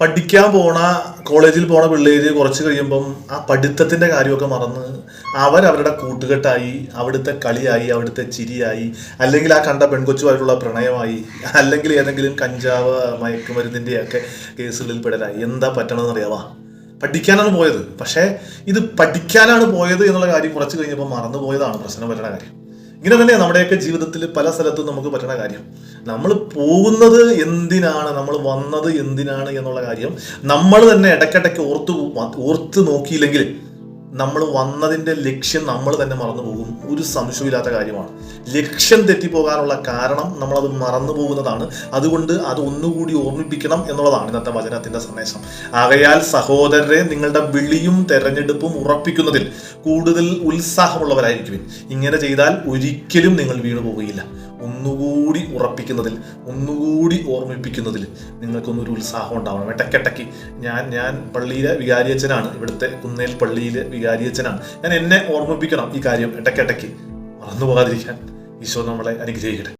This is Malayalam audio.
പഠിക്കാൻ പോണ കോളേജിൽ പോണ പിള്ളേര് കുറച്ച് കഴിയുമ്പം ആ പഠിത്തത്തിന്റെ കാര്യമൊക്കെ മറന്ന് അവരവരുടെ കൂട്ടുകെട്ടായി അവിടുത്തെ കളിയായി അവിടുത്തെ ചിരിയായി അല്ലെങ്കിൽ ആ കണ്ട പെൺകൊച്ചുമായിട്ടുള്ള പ്രണയമായി അല്ലെങ്കിൽ ഏതെങ്കിലും കഞ്ചാവ് മയക്കുമരുന്നിന്റെ ഒക്കെ കേസുകളിൽ പെടലായി. എന്താ പറ്റണമെന്ന് അറിയാവാ പഠിക്കാനാണ് പോയത്. പക്ഷേ ഇത് പഠിക്കാനാണ് പോയത് എന്നുള്ള കാര്യം കുറച്ച് കഴിഞ്ഞപ്പോൾ മറന്നു പോയതാണ് പ്രശ്നം വരേണ്ട കാര്യം. ഇങ്ങനെ തന്നെയാണ് നമ്മുടെയൊക്കെ ജീവിതത്തിൽ പല സ്ഥലത്തും നമുക്ക് പറ്റുന്ന കാര്യം. നമ്മൾ പോകുന്നത് എന്തിനാണ്? നമ്മൾ വന്നത് എന്തിനാണ് എന്നുള്ള കാര്യം നമ്മൾ തന്നെ ഇടയ്ക്കിടയ്ക്ക് ഓർത്ത് ഓർത്ത് നോക്കിയില്ലെങ്കിൽ നമ്മൾ വന്നതിന്റെ ലക്ഷ്യം നമ്മൾ തന്നെ മറന്നു പോകും. ഒരു സംശയമില്ലാത്ത കാര്യമാണ്. ലക്ഷ്യം തെറ്റിപ്പോകാനുള്ള കാരണം നമ്മളത് മറന്നു പോകുന്നതാണ്. അതുകൊണ്ട് അത് ഒന്നുകൂടി ഓർമ്മിപ്പിക്കണം എന്നുള്ളതാണ് ഇന്നത്തെ വചനത്തിന്റെ സന്ദേശം. ആകയാൽ സഹോദരരെ നിങ്ങളുടെ വിളിയും തെരഞ്ഞെടുപ്പും ഉറപ്പിക്കുന്നതിൽ കൂടുതൽ ഉത്സാഹമുള്ളവരായിരിക്കും ഇങ്ങനെ ചെയ്താൽ ഒരിക്കലും നിങ്ങൾ വീണു പോവുകയില്ല. ഒന്നുകൂടി ഉറപ്പിക്കുന്നതിൽ ഒന്നുകൂടി ഓർമ്മിപ്പിക്കുന്നതിൽ നിങ്ങൾക്കൊന്നൊരു ഉത്സാഹം ഉണ്ടാവണം. ഇടയ്ക്കിടയ്ക്ക് ഞാൻ ഞാൻ പള്ളിയിലെ വികാരിയച്ഛനാണ്. ഇവിടുത്തെ കുന്നേൽ പള്ളിയിലെ വികാരിയച്ഛനാണ് ഞാൻ എന്നെ ഓർമ്മിപ്പിക്കണം ഈ കാര്യം ഇടയ്ക്കിടയ്ക്ക്. മറന്നു പോകാതിരിക്കാൻ ഈശോ നമ്മളെ അനുഗ്രഹിക്കട്ടെ.